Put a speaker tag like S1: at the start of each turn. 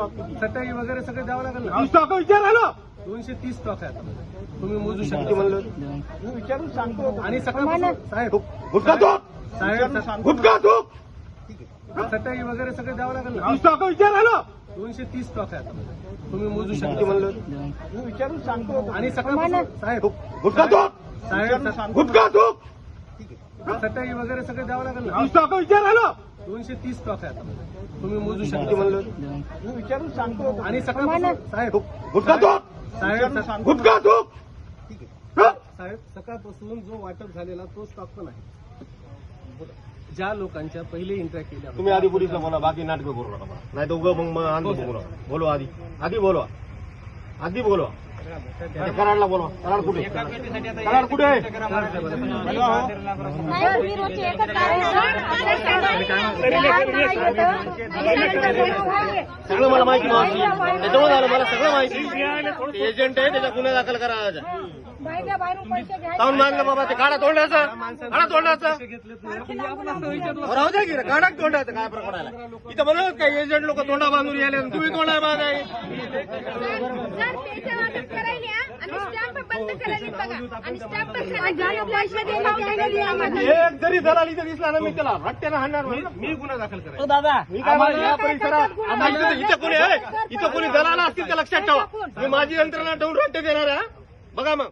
S1: चटई वगैरे सगळं द्यावं लागेल ना?
S2: स्टॉक विचार आलो
S1: दोनशे तीस स्टॉक आहे आता. तुम्ही मोजू
S2: किती
S1: शकता
S2: म्हणलं विचारून सांगतो.
S1: आणि सकाळ साहेब
S2: गुटखा थोक
S1: साहेब
S2: गुटखा
S1: चटई वगैरे सगळं द्यावं लागेल ना?
S2: स्टॉक विचार आलो
S1: दोनशे तीस स्टॉक आहे आता. तुम्ही मोजू
S2: किती
S1: शकता
S2: म्हणलं. विचारून सांगतो.
S1: आणि सकाळ साहेब
S2: गुटखा थोक
S1: साहेब
S2: गुटखा
S1: चटई वगैरे सगळं द्यावं लागेल ना?
S2: स्टॉक विचार आलो
S1: दोनशे तीस स्टॉक आहे आता. तुम्ही मोजू
S2: किती
S1: शकता
S2: म्हणलं विचारून सांगतो
S1: आणि सकाळ साहेब
S2: गुटखा
S1: साहेब
S2: गुटखा थोक
S1: साहेब सकाळपासून जो वाटप झालेला तो स्टॉक पण आहे. ज्या लोकांच्या पहिले इंटरॅक्ट केल्या
S2: तुम्ही आधी पोलिसला बोला बाकी नाटक करू नका. नाही तर उगं मग मग आणतो बघू नका. बोलो आधी. आधी बोलवा. आधी बोलवा. कराडला बोलवा. कराड कुठे? कराड कुठे?
S3: नाही तुम्ही रोजची एकच कारण आहे.
S2: सगळं मला माहिती माहिती त्याच्यामुळे झालं मला सगळं माहिती. एजंट आहे त्याचा गुन्हा दाखल करायचा
S3: बाहेरच्या बाहेरून पैसे घ्यायचे.
S2: काऊन मागलं बाबा ते काढा तोंडाचं. काढा तोंडाचं. राहू द्या की रे, काढा तोंडाचं काय प्रकार पडायला इथं म्हणत काय एजंट लोक तोंडा बांधून यायले आणि तुम्ही तोंडा बांधाय
S3: जर पैसे वाटप करायले हा, आणि स्टॅम्प बंद करायले बघा आणि स्टॅम्प पैसे दिले आम्हाला.
S2: एक जरी दलाल इथं दिसला ना मी त्याला. रट्ट्यानं हाणणार.
S1: मी गुन्हा दाखल करेन
S2: मी काय म्हणतो? या परिसरात इथं इथं कोणी आहे? इथं कोणी दलाल असतील तर लक्षात ठेवा. मी माझी यंत्रणा ठेवून रट्टे देणार आहे. बघा मग.